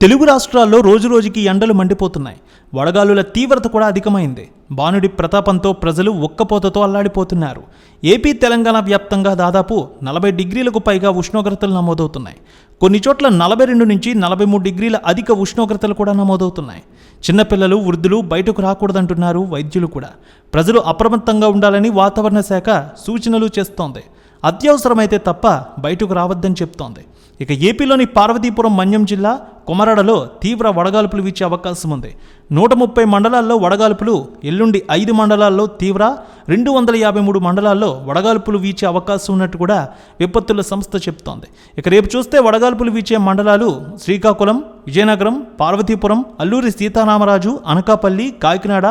తెలుగు రాష్ట్రాల్లో రోజురోజుకి ఎండలు మండిపోతున్నాయి. వడగాలుల తీవ్రత కూడా అధికమైంది. బాణుడి ప్రతాపంతో ప్రజలు ఒక్కపోతతో అల్లాడిపోతున్నారు. ఏపీ తెలంగాణ వ్యాప్తంగా దాదాపు నలభై డిగ్రీలకు పైగా ఉష్ణోగ్రతలు నమోదవుతున్నాయి. కొన్ని చోట్ల నలభై రెండు నుంచి నలభై మూడు డిగ్రీల అధిక ఉష్ణోగ్రతలు కూడా నమోదవుతున్నాయి. చిన్నపిల్లలు వృద్ధులు బయటకు రాకూడదంటున్నారు వైద్యులు కూడా. ప్రజలు అప్రమత్తంగా ఉండాలని వాతావరణ శాఖ సూచనలు చేస్తోంది. అత్యవసరమైతే తప్ప బయటకు రావద్దని చెప్తోంది. ఇక ఏపీలోని పార్వతీపురం మన్యం జిల్లా కొమరాడలో తీవ్ర వడగాల్పులు వీచే అవకాశం ఉంది. నూట ముప్పై మండలాల్లో వడగాల్పులు ఎల్లుండి ఐదు మండలాల్లో తీవ్ర రెండు వందల యాభై మూడు మండలాల్లో వడగాల్పులు వీచే అవకాశం ఉన్నట్టు కూడా విపత్తుల సంస్థ చెప్తోంది. ఇక రేపు చూస్తే వడగాల్పులు వీచే మండలాలు శ్రీకాకుళం విజయనగరం పార్వతీపురం అల్లూరి సీతారామరాజు అనకాపల్లి కాకినాడ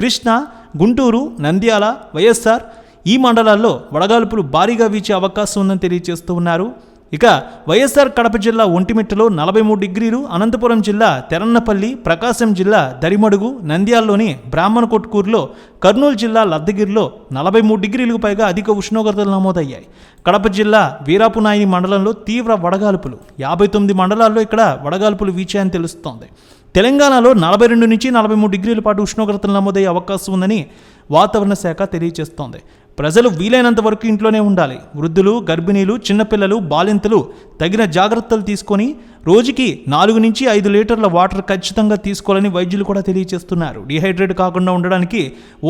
కృష్ణ గుంటూరు నంద్యాల వైఎస్ఆర్ ఈ మండలాల్లో వడగాల్పులు భారీగా వీచే అవకాశం ఉందని తెలియజేస్తూ ఉన్నారు. ఇక వైఎస్ఆర్ కడప జిల్లా ఒంటిమిట్టలో నలభై మూడు డిగ్రీలు అనంతపురం జిల్లా తెరన్నపల్లి ప్రకాశం జిల్లా దరిమడుగు నంద్యాల్లోని బ్రాహ్మణ కొట్కూరులో కర్నూలు జిల్లా లద్దగిరిలో నలభై మూడు డిగ్రీలకు పైగా అధిక ఉష్ణోగ్రతలు నమోదయ్యాయి. కడప జిల్లా వీరాపునాయిని మండలంలో తీవ్ర వడగాల్పులు. యాభై తొమ్మిది మండలాల్లో ఇక్కడ వడగాల్పులు వీచాయని తెలుస్తోంది. తెలంగాణలో నలభై రెండు నుంచి నలభై మూడు డిగ్రీల పాటు ఉష్ణోగ్రతలు నమోదయ్యే అవకాశం ఉందని వాతావరణ శాఖ తెలియజేస్తోంది ప్రజలు వీలైనంత వరకు ఇంట్లోనే ఉండాలి. వృద్ధులు గర్భిణీలు చిన్నపిల్లలు బాలింతలు తగిన జాగ్రత్తలు తీసుకొని రోజుకి నాలుగు నుంచి ఐదు లీటర్ల వాటర్ ఖచ్చితంగా తీసుకోవాలని వైద్యులు కూడా తెలియజేస్తున్నారు డిహైడ్రేట్ కాకుండా ఉండడానికి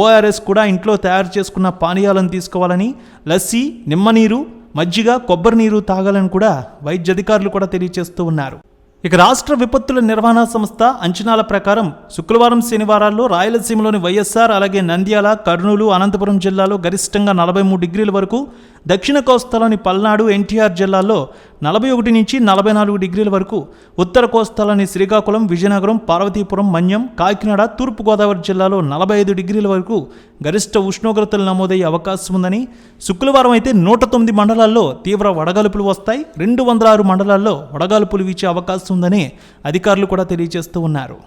ఓఆర్ఎస్ కూడా ఇంట్లో తయారు చేసుకున్న పానీయాలను తీసుకోవాలని లస్సీ నిమ్మనీరు మజ్జిగ కొబ్బరి నీరు తాగాలని కూడా వైద్య అధికారులు కూడా తెలియజేస్తూ ఉన్నారు. ఇక రాష్ట్ర విపత్తుల నిర్వహణ సంస్థ అంచనాల ప్రకారం శుక్రవారం శనివారాల్లో రాయలసీమలోని వైఎస్ఆర్ అలాగే నంద్యాల కర్నూలు అనంతపురం జిల్లాలో గరిష్టంగా నలభై మూడు డిగ్రీల వరకు దక్షిణ కోస్తాలోని పల్నాడు ఎన్టీఆర్ జిల్లాల్లో నలభై ఒకటి నుంచి నలభై నాలుగు డిగ్రీల వరకు ఉత్తర కోస్తాలోని శ్రీకాకుళం విజయనగరం పార్వతీపురం మన్యం కాకినాడ తూర్పుగోదావరి జిల్లాలో నలభై ఐదు డిగ్రీల వరకు గరిష్ట ఉష్ణోగ్రతలు నమోదయ్యే అవకాశం ఉందని శుక్రవారం అయితే నూట తొమ్మిది మండలాల్లో తీవ్ర వడగాలుపులు వస్తాయి. రెండు వందల ఆరు మండలాల్లో వడగాలుపులు వీచే అవకాశం ఉందని అధికారులు కూడా తెలియజేస్తూ ఉన్నారు.